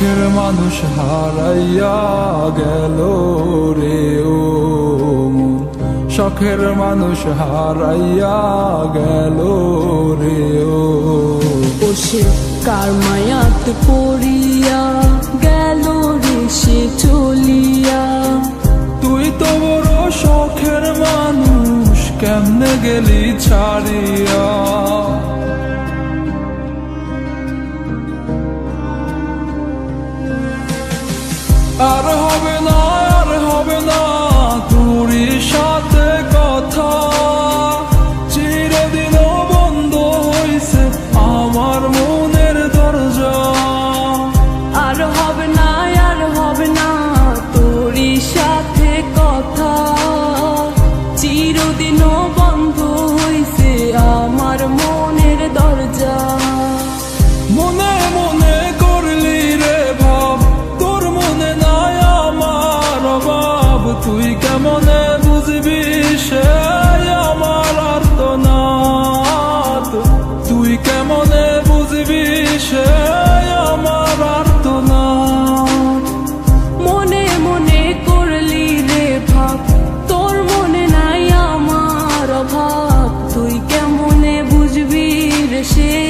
শখের মানুষ হারাইয়া গেল রে ও মন। শখের মানুষ হারাইয়া গেল রে ও বসে কার মায়াত পড়িয়া গেল রে সে চলিয়া? তুই তো বড় শখের মানুষ কেমনে গেলি ছাড়িয়া? আর হবে বুঝবি আমার আর্তনাদ। তুই কেমনে বুঝবি সে আমার আর্তনাদ? মনে মনে করলি রে ভাব, তোর মনে নাই আমার অভাব। তুই কেমনে বুঝবি রে সে